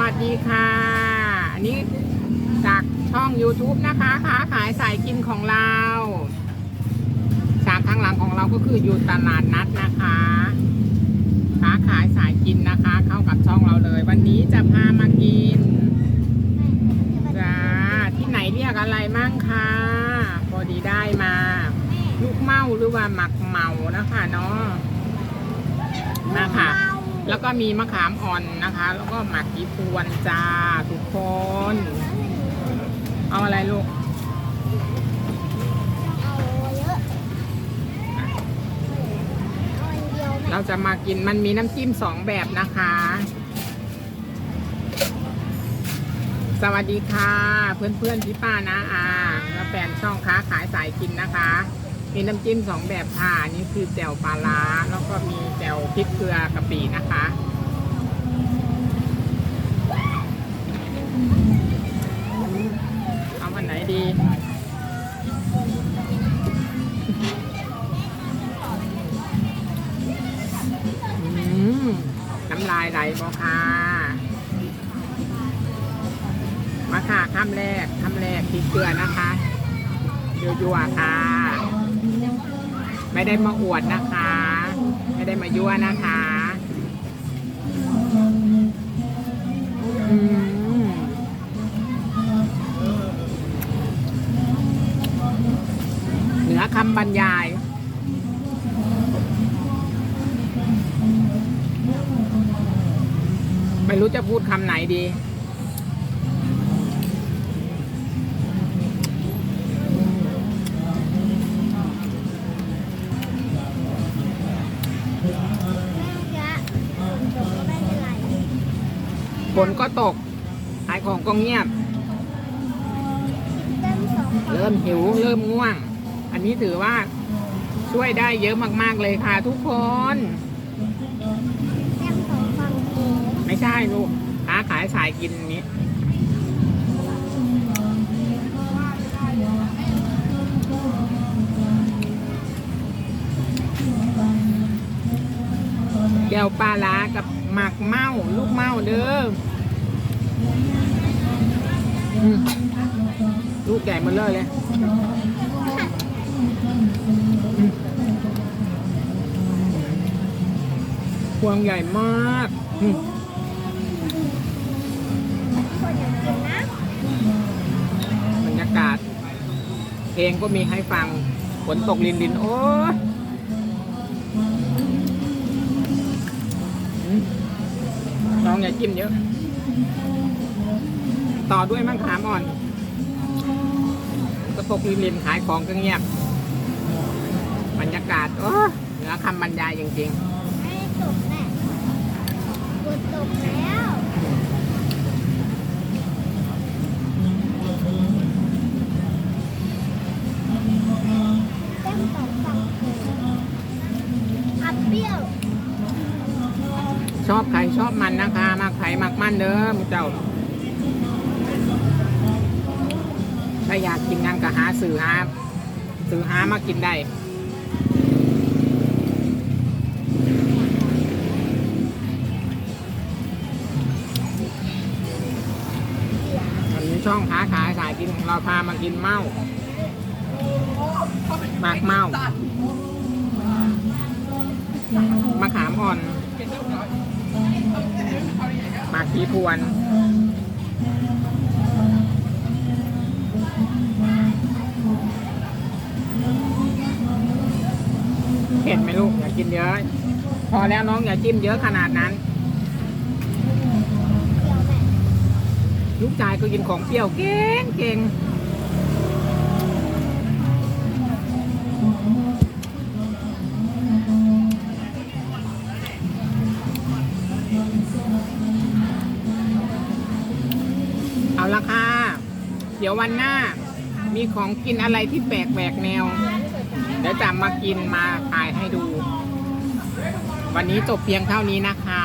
วัสดีค่ะ อันนี้จากช่อง YouTube นะคะค้าขายสายกินของเราฉากข้างหลังของเราก็คืออยู่ตลาดนัดนะคะค้าขายสายกินนะคะ เข้ากับช่องเราเลย วันนี้จะพามากินจ้าที่ไหนเรียกอะไรมั่งคะพอดีได้มาลูกเมาหรือว่าหมักเมานะคะเนาะมาค่ะ แล้วก็มีมะขามอ่อนนะคะ แล้วก็หมักกีพวนจ้าทุกคน เอาอะไรลูกเราจะมากินมันมีน้ำจิ้มสองแบบนะคะ สวัสดีค่ะ เพื่อนๆพี่ป้านะอาและแฟนช่องค้าขายสายกินนะคะ มีน้ำจิ้มสองแบบค่ะนี่คือแจ่วปลาร้าแล้วก็มีแจ่วพริกเกลือกะปินะคะ เอาอันไหนดี น้ำลายไหลบอค่ะ มาค่ะคำแรกคำแรกพริกเกลือนะคะ ยั่วๆค่ะ ไม่ได้มาอวดนะคะ ไม่ได้มายั่วนะคะเหนือคำบรรยาย ไม่รู้จะพูดคำไหนดี นก็ตก ขายของก็เงียบ เริ่มหิวเริ่มง่วง อันนี้ถือว่าช่วยได้เยอะมาก ๆ เลยค่ะทุกคนไม่ใช่ลูกค้าขายสายกินนี้แก้วปลาล้ากับหมักเมาลูกเมาเด้ออืม ลูกใหญ่หมาเลยเลยอืมพวงใหญ่มากอืมบรรยากาศ เพลงก็มีให้ฟังฝนตกลินลิน โอ้ยน้องอย่าจิ้มเยอะ ต่อด้วยมะขามอ่อนก็ตกลินลินขายของก็เงียบ บรรยากาศโอ้ยเหนือคำบรรยายจริงๆชอบใครชอบมันนะคะมากใครมากมันเด้อหมูเจ้า ถ้าอยากกินยังก็หาสื่อหาสื่อหามากินได้อันนี้ช่องค้าขายสายกินของเราพามากินเมาหมากเมามะขามอ่อนหมากผีพวน ผ็ดไหมลูกอย่ากินเยอะ พอแล้วน้องอย่าจิ้มเยอะขนาดนั้น ลูกชายก็กินของเปรี้ยวเก่งเก่งเอาละค่ะ เดี๋ยววันหน้ามีของกินอะไรที่แปลกแหวกแนว เดี๋ยวจะมากินมาถ่ายให้ดู วันนี้จบเพียงเท่านี้นะคะ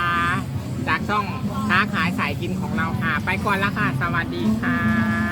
จากช่องค้าขายสายกินของเราค่ะ ไปก่อนละค่ะ สวัสดีค่ะ